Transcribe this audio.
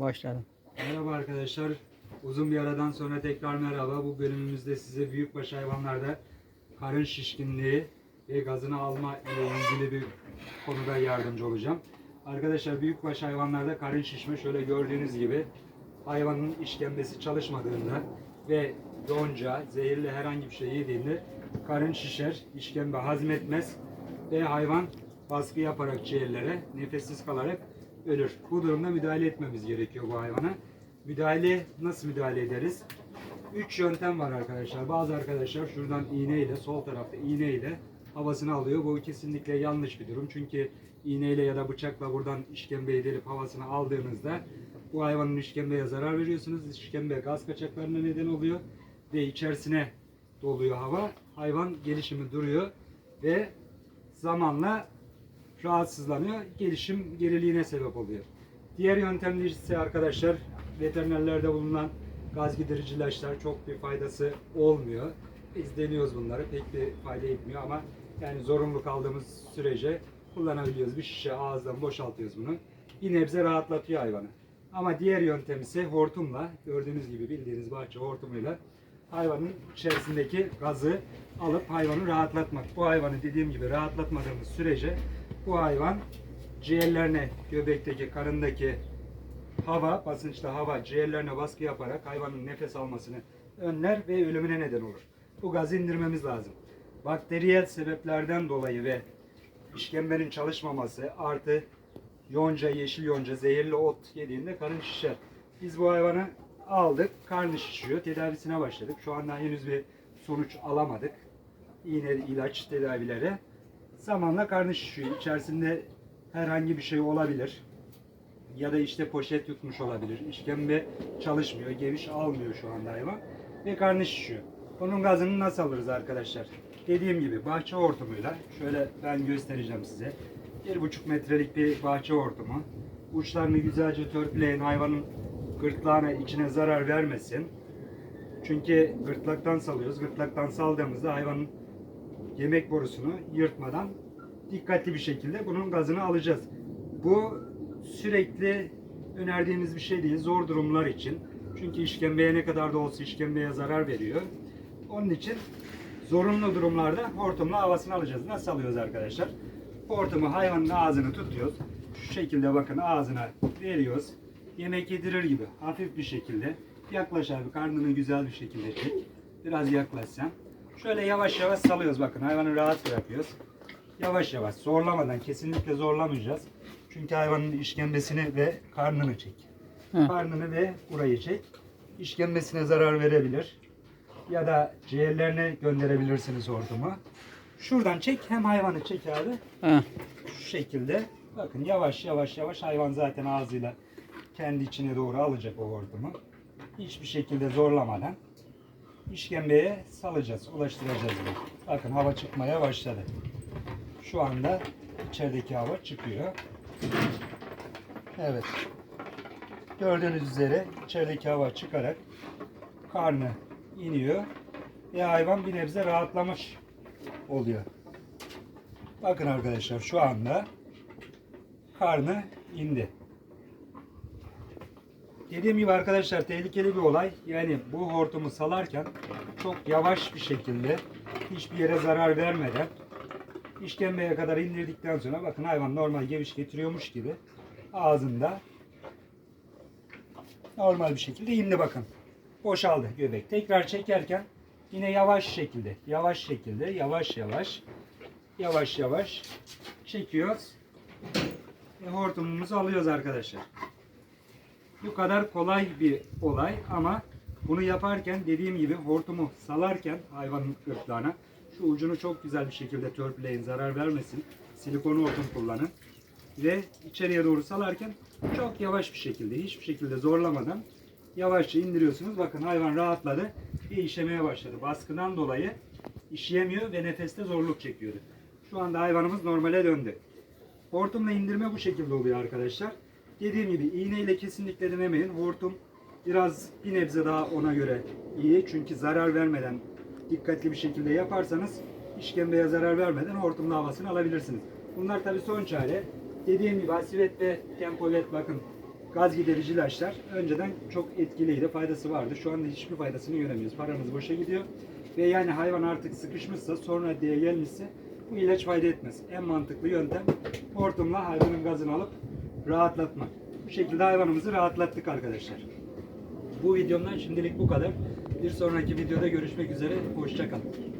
Başladım. Merhaba arkadaşlar. Uzun bir aradan sonra tekrar merhaba. Bu bölümümüzde size büyükbaş hayvanlarda karın şişkinliği ve gazını alma ile ilgili bir konuda yardımcı olacağım. Arkadaşlar büyükbaş hayvanlarda karın şişme şöyle gördüğünüz gibi hayvanın işkembesi çalışmadığında ve yonca, zehirli herhangi bir şey yediğinde karın şişer, işkembe hazmetmez ve hayvan baskı yaparak ciğerlere nefessiz kalarak ölür. Bu durumda müdahale etmemiz gerekiyor bu hayvana. Müdahale nasıl müdahale ederiz? Üç yöntem var arkadaşlar. Bazı arkadaşlar şuradan iğneyle, sol tarafta iğneyle havasını alıyor. Bu kesinlikle yanlış bir durum. Çünkü iğneyle ya da bıçakla buradan işkembeyi delip havasını aldığınızda bu hayvanın işkembeye zarar veriyorsunuz. İşkembe gaz kaçaklarına neden oluyor ve içerisine doluyor hava. Hayvan gelişimi duruyor ve zamanla rahatsızlanıyor. Gelişim geriliğine sebep oluyor. Diğer yöntemler ise arkadaşlar veterinerlerde bulunan gaz giderici ilaçlar çok bir faydası olmuyor. Biz deniyoruz bunları pek bir fayda etmiyor ama yani zorunlu kaldığımız sürece kullanabiliyoruz. Bir şişe ağızdan boşaltıyoruz bunu. Bir nebze rahatlatıyor hayvanı. Ama diğer yöntem ise hortumla gördüğünüz gibi bildiğiniz bahçe hortumuyla hayvanın içerisindeki gazı alıp hayvanı rahatlatmak. Bu hayvanı dediğim gibi rahatlatmadığımız sürece bu hayvan ciğerlerine, göbekteki, karındaki hava, basınçlı hava ciğerlerine baskı yaparak hayvanın nefes almasını önler ve ölümüne neden olur. Bu gazı indirmemiz lazım. Bakteriyel sebeplerden dolayı ve işkembenin çalışmaması artı yonca, yeşil yonca, zehirli ot yediğinde karın şişer. Biz bu hayvanı aldık, karnı şişiyor, tedavisine başladık. Şu anda henüz bir sonuç alamadık. İğne, ilaç tedavileri. Zamanla karnı şişiyor. İçerisinde herhangi bir şey olabilir. Ya da işte poşet yutmuş olabilir. İşkembe çalışmıyor, geviş almıyor şu anda hayvan. Ve karnı şişiyor. Bunun gazını nasıl alırız arkadaşlar? Dediğim gibi bahçe hortumuyla, şöyle ben göstereceğim size. 1,5 metrelik bir bahçe hortumu. Uçlarını güzelce törpüleyin hayvanın gırtlağına içine zarar vermesin. Çünkü gırtlaktan salıyoruz. Gırtlaktan saldığımızda hayvanın yemek borusunu yırtmadan dikkatli bir şekilde bunun gazını alacağız. Bu sürekli önerdiğimiz bir şey değil. Zor durumlar için. Çünkü işkembeye ne kadar da olsa işkembeye zarar veriyor. Onun için zorunlu durumlarda hortumla havasını alacağız. Nasıl alıyoruz arkadaşlar? Hortumu hayvanın ağzını tutuyoruz. Şu şekilde bakın ağzına veriyoruz. Yemek yedirir gibi hafif bir şekilde. Yaklaş abi karnını güzel bir şekilde çek. Biraz yaklaşsan. Şöyle yavaş yavaş salıyoruz bakın hayvanı rahat bırakıyoruz. Yavaş yavaş zorlamadan kesinlikle zorlamayacağız. Çünkü hayvanın işkembesini ve karnını çek. Hı. Karnını ve burayı çek. İşkembesine zarar verebilir. Ya da ciğerlerine gönderebilirsiniz hortumu. Şuradan çek hem hayvanı çek abi. Ha. Şu şekilde. Bakın yavaş yavaş yavaş hayvan zaten ağzıyla kendi içine doğru alacak o hortumu. Hiçbir şekilde zorlamadan işkembeye salacağız, ulaştıracağız bunu. Bakın hava çıkmaya başladı. Şu anda içerideki hava çıkıyor. Evet. Gördüğünüz üzere içerideki hava çıkarak karnı iniyor ve hayvan bir nebze rahatlamış oluyor. Bakın arkadaşlar şu anda karnı indi. Dediğim gibi arkadaşlar tehlikeli bir olay. Yani bu hortumu salarken çok yavaş bir şekilde hiçbir yere zarar vermeden işkembeye kadar indirdikten sonra bakın hayvan normal geviş getiriyormuş gibi ağzında normal bir şekilde indi bakın. Boşaldı göbek. Tekrar çekerken yine yavaş şekilde, yavaş şekilde, yavaş yavaş, yavaş yavaş çekiyoruz. Ve hortumumuzu alıyoruz arkadaşlar. Bu kadar kolay bir olay ama bunu yaparken dediğim gibi hortumu salarken hayvanın gırtlağına şu ucunu çok güzel bir şekilde törpüleyin zarar vermesin. Silikon hortum kullanın. Ve içeriye doğru salarken çok yavaş bir şekilde hiçbir şekilde zorlamadan yavaşça indiriyorsunuz. Bakın hayvan rahatladı ve işemeye başladı. Baskıdan dolayı işeyemiyor ve nefeste zorluk çekiyordu. Şu anda hayvanımız normale döndü. Hortumla indirme bu şekilde oluyor arkadaşlar. Dediğim gibi iğneyle kesinlikle denemeyin. Hortum biraz bir nebze daha ona göre iyi. Çünkü zarar vermeden dikkatli bir şekilde yaparsanız işkembeye zarar vermeden hortumlu havasını alabilirsiniz. Bunlar tabii son çare. Dediğim gibi asivet ve tempolet bakın gaz giderici ilaçlar önceden çok etkiliydi, faydası vardı. Şu anda hiçbir faydasını göremiyoruz. Paramız boşa gidiyor. Ve yani hayvan artık sıkışmışsa, sonra diye gelmişse bu ilaç fayda etmez. En mantıklı yöntem hortumla hayvanın gazını alıp rahatlatmak. Bu şekilde hayvanımızı rahatlattık arkadaşlar. Bu videomdan şimdilik bu kadar. Bir sonraki videoda görüşmek üzere. Hoşçakalın.